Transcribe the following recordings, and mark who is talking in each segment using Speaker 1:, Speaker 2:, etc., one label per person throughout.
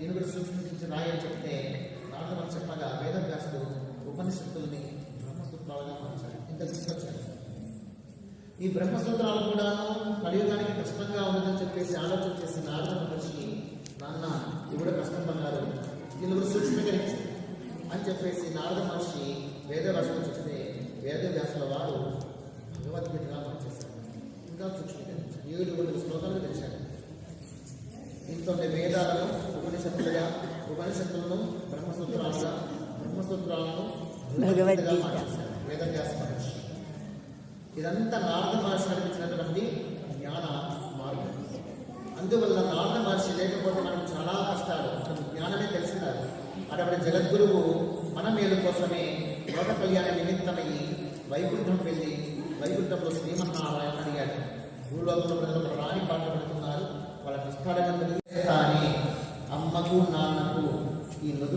Speaker 1: దీని గురించి సూచించి రాయని చెప్తే నారద చెప్పగా వేదవ్యాసుడు ఉపనిషత్తుల్ని బ్రహ్మసూత్రాలుగా మార్చాడు. ఇంత తీసుకొచ్చాడు ఈ బ్రహ్మసూత్రాలు కూడా కలియుగానికి కష్టంగా ఉన్నదని చెప్పేసి ఆలోచన చేసి నారద మహర్షి నాన్న ఇది కూడా కష్టం బంగారు. దీని గురించి సూక్ష్మీకరించి అని చెప్పేసి నారద మహర్షి వేదవ్యాసులు చూస్తే వేదవ్యాసుల వారు భగవద్గీతగా మార్చేశారు. ఇంకా సూక్ష్మీకరించారు ఏడు ఏడు శ్లోకాలు తెచ్చారు దీంతో వేదాలను ఉపనిషత్తులుగా ఉపనిషత్తులను బ్రహ్మసూత్రాలుగా బ్రహ్మసూత్రాలను
Speaker 2: భగవద్గీత.
Speaker 1: మహర్షి. ఇదంతా నారద మహర్షి నడిపించినటువంటి జ్ఞాన మార్గం. అందువల్ల నారద మహర్షి లేకపోతే మనకు చాలా కష్టాలు జ్ఞానమే తెలిసినారు అటువంటి జగద్గురువు మన మేలు కోసమే లోక కళ్యాణ నిమిత్తమై వైకుంఠం వెళ్ళి వైకుంఠంలో శ్రీమన్నారాయణ అడిగాడు. భూలోకంలో ప్రజలు రాని పాట పెడుతున్నారు. వాళ్ళ కష్టాలను కానీ అమ్మకు నాన్నకు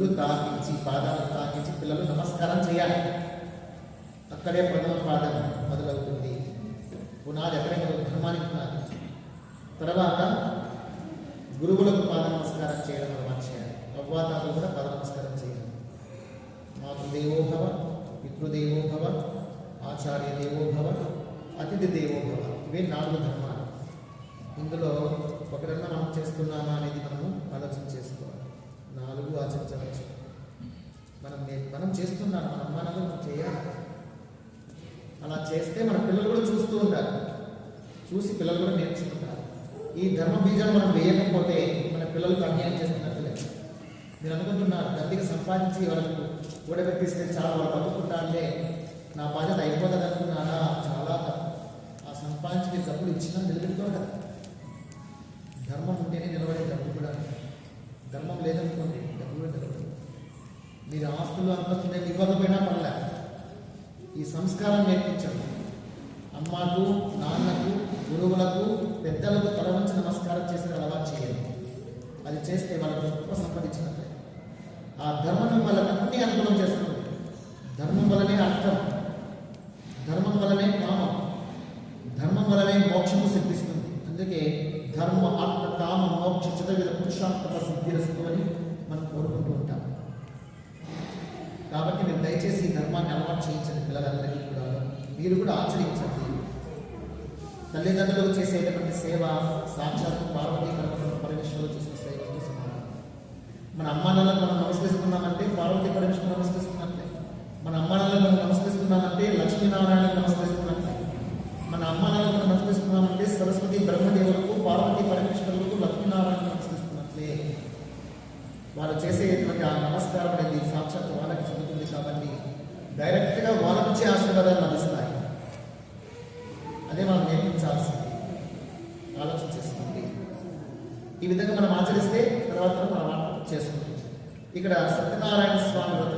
Speaker 1: ఈ తాకించి పాదాలు తాకించి పిల్లలు నమస్కారం చేయాలి. అక్కడే ప్రథమ పాదం మొదలవుతుంది. పునాది అక్కడే ధర్మానికి పునాది. తర్వాత గురువులకు పాద నమస్కారం చేయడం అలవాటు చేయాలి. అవ్వాతాలు కూడా పాద నమస్కారం చేయాలి. మాతృదేవోభవ పితృదేవోభవ ఆచార్య దేవోభవ అతిథి దేవోభవ ఇవే నాలుగు ధర్మాలు. ఇందులో ఒకరన్నా మనం చేస్తున్నామా అనేది మనం నాలుగు ఆచరించవచ్చు. మనం మనం చేస్తున్నాం మన అమ్మా మనం చేయాలి. అలా చేస్తే మన పిల్లలు కూడా చూస్తూ ఉంటారు చూసి పిల్లలు కూడా నేర్చుకుంటారు. ఈ ధర్మ బీజాలు మనం వేయకపోతే మన పిల్లలకు అన్యాయం చేస్తున్నట్లే మీరు అనుకుంటున్నారు గట్టిగా సంపాదించి వాళ్ళకు కూడబెట్టిస్తే చాలా వాళ్ళు బతుకుంటా అంటే నా బాధ్యత అయిపోతుంది అనుకున్నారా చాలా ఆ సంపాదించి మీరు డబ్బులు ఇచ్చినా నిలబెట్టుకో కదా. ధర్మం ఉంటేనే నిలబడే డబ్బులు కూడా ధర్మం లేదనుకోండి డబ్బులు కూడా మీరు ఆస్తులు అంతస్తులు ఏమి ఇవ్వకపోయినా పర్లే. ఈ సంస్కారం నేర్పించండి. అమ్మకు నాన్నకు గురువులకు పెద్దలకు తలవంచి నమస్కారం చేసిన అలవాటు చేయండి. అది చేస్తే వాళ్ళకు గొప్ప సంపాదించినట్లే. ఆ ధర్మం వాళ్ళకి అన్ని అనుకూలం చేస్తుంది. ధర్మం వలనే అర్థం. ధర్మం వలనే కామం. ధర్మం వలనే మోక్షము సిద్ధిస్తుంది. అందుకే ధర్మ అర్థ కామ మోక్ష చితవిధ పురుషార్థ సిద్ధిరస్తు అని మనం కోరుకుంటూ ఉంటాం. కాబట్టి మీరు దయచేసి ఈ ధర్మాన్ని అలవాటు చేయించండి పిల్లలందరికీ కూడా. మీరు కూడా ఆచరించండి. తల్లిదండ్రులకు చేసేటటువంటి సేవ సాక్షాత్ పార్వతీ పరమ పరమేశ్వరులు చేసిన సేవతో సమానం. మన అమ్మానాన్నలకు మనం నమస్కరిస్తున్నామంటే పార్వతీ పరమేశ్వరులు నమస్కరిస్తున్నట్లే. మన అమ్మానాన్నలకు మనం నమస్కరిస్తున్నామంటే లక్ష్మీనారాయణ నమస్కరిస్తున్నాం మన అమ్మా నాన్నలకు మనం నమస్కరిస్తున్నామంటే సరస్వతి బ్రహ్మదేవులకు పార్వతీ పరమేశ్వరులకు లక్ష్మీనారాయణ నమస్కరిస్తున్నట్లే వాళ్ళు చేసేటువంటి ఆ నమస్కారం అనేది సాక్షాత్ వాళ్ళకి చెందుతుంది కాబట్టి డైరెక్ట్గా వాళ్ళ నుంచే ఆశీర్వాదాలు లభిస్తాయి. అదే మనం నేర్పించాల్సింది. ఆలోచన చేసుకోండి. ఈ విధంగా మనం ఆచరిస్తే తర్వాత మనం చేసుకుంటాం. ఇక్కడ సత్యనారాయణ స్వామి వ్రతం